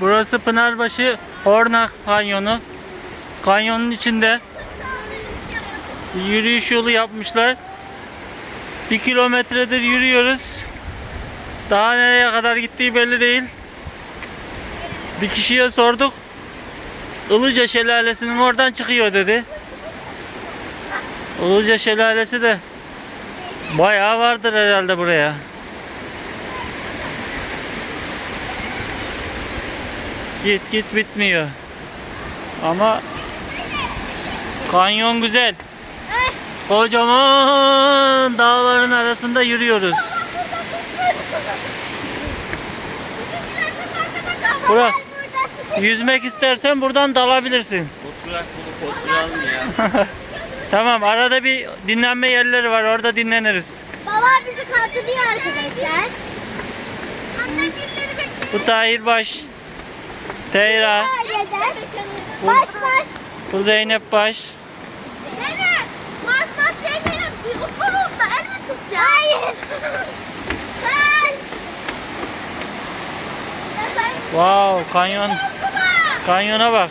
Burası Pınarbaşı Hornak Kanyonu. Kanyonun içinde yürüyüş yolu yapmışlar. Bir kilometredir yürüyoruz. Daha nereye kadar gittiği belli değil. Bir kişiye sorduk. Ilıca Şelalesi'nin oradan çıkıyor dedi. Ilıca Şelalesi de bayağı vardır herhalde buraya. Git git bitmiyor. Ama kanyon güzel. Kocaman dağların arasında yürüyoruz. Burak yüzmek istersen buradan dalabilirsin. Oturak bulup oturalım ya. Tamam arada bir dinlenme yerleri var orada dinleniriz. Baba bizi kaldırıyor arkadaşlar. Bu Tahir Baş, Teyra, Baş baş. bu Zeynep Baş. Evet. Baş baş sevmeyelim. Bir usulum da elimi tut ya. Hayır. Sen. Wow kanyon kanyona bak.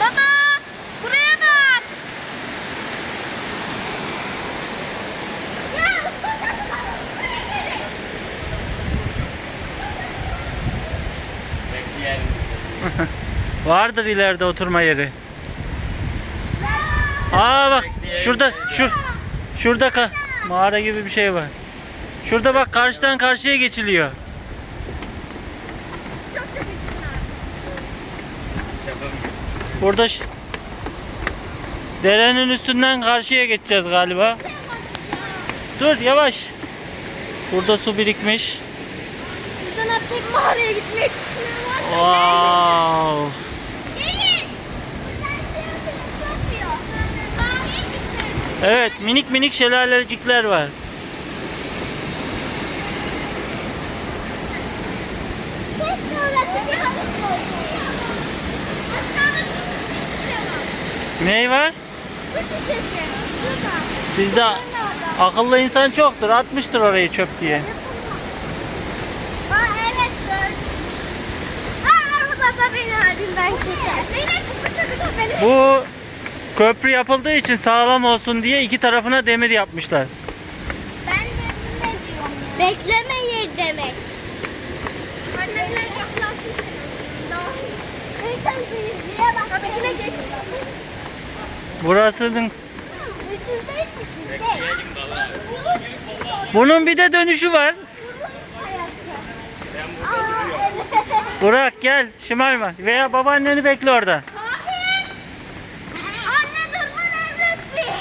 Baba buraya bak. Ya. Vardır ileride oturma yeri. Aa bak şurada şur şurada ka mağara gibi bir şey var. Şurada bak karşıdan karşıya geçiliyor. Çok? Burada derenin üstünden karşıya geçeceğiz galiba. Dur yavaş. Burada su birikmiş. Atlayıp mağaraya gitmek. Wow. Gelin. Evet minik minik şelalecikler var. Ney var? Su şişesi. Şurada. Bizde akıllı insan çoktur. Atmıştır orayı çöp diye. Aa. Da beni halinden geçer. Zeynep beni. Bu köprü yapıldığı için sağlam olsun diye iki tarafına demir yapmışlar. Ben de ne diyorum? Bekleme yeri demek. Annemler yaklaşmış. Neyse seyirciye bak. Tabii geç. Burasının baba. Bunun bir de dönüşü var. Ben Burak gel şımarma veya babaanneni bekle orada. Sahip. Anne durman emretti.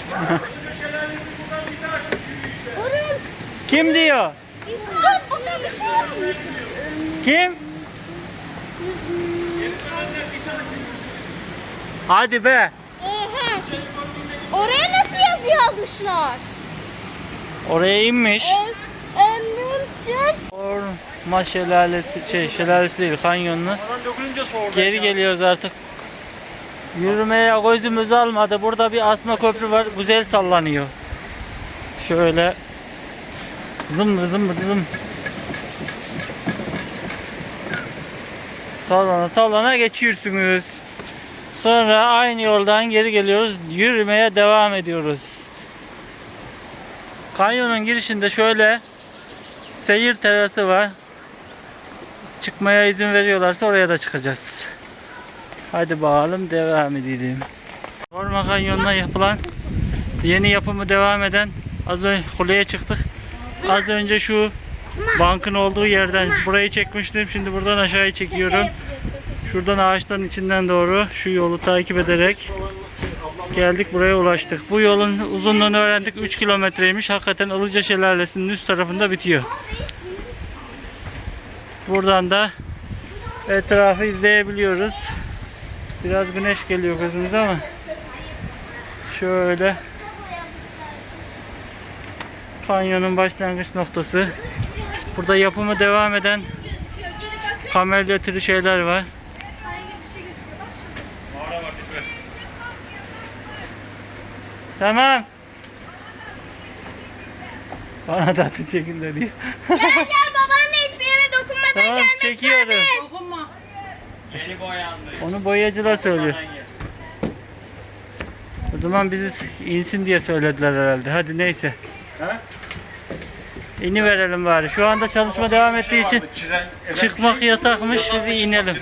Burun. Kim diyor? İslam burada bir şey yok. Kim? Hadi be. Oha. Oraya nasıl yazı yazmışlar? Oraya inmiş. Ömrümsün. Orma şelalesi şey şelalesi değil kanyonlu. Geri geliyoruz artık. Yürümeye gözümüz almadı. Burada bir asma köprü var. Güzel sallanıyor. Şöyle zım zım zım. Sallana sallana geçiyorsunuz. Sonra aynı yoldan geri geliyoruz. Yürümeye devam ediyoruz. Kanyonun girişinde şöyle seyir terası var. Çıkmaya izin veriyorlarsa oraya da çıkacağız. Hadi bakalım devam edelim. Orman Kanyonu'na yapılan yeni yapımı devam eden az önce kuleye çıktık. Az önce şu bankın olduğu yerden burayı çekmiştim. Şimdi buradan aşağıya çekiyorum. Şuradan ağaçların içinden doğru şu yolu takip ederek geldik buraya ulaştık. Bu yolun uzunluğunu öğrendik 3 kilometreymiş. Hakikaten Ilıca Şelalesi'nin üst tarafında bitiyor. Buradan da etrafı izleyebiliyoruz. Biraz güneş geliyor gözümüze ama şöyle kanyonun başlangıç noktası. Burada yapımı devam eden kamelya türü şeyler var. Tamam. Bana da atın çekildi diye. Gel gel içmeye çekiyoruz. Dokunma. Yeni boyanmış. Onu boyacılar söylüyor. O zaman bizi insin diye söylediler herhalde. Hadi neyse. Ha? İni verelim bari. Şu anda çalışma devam ettiği için eden bir çıkmak şey. yasakmış. Bizi inelim.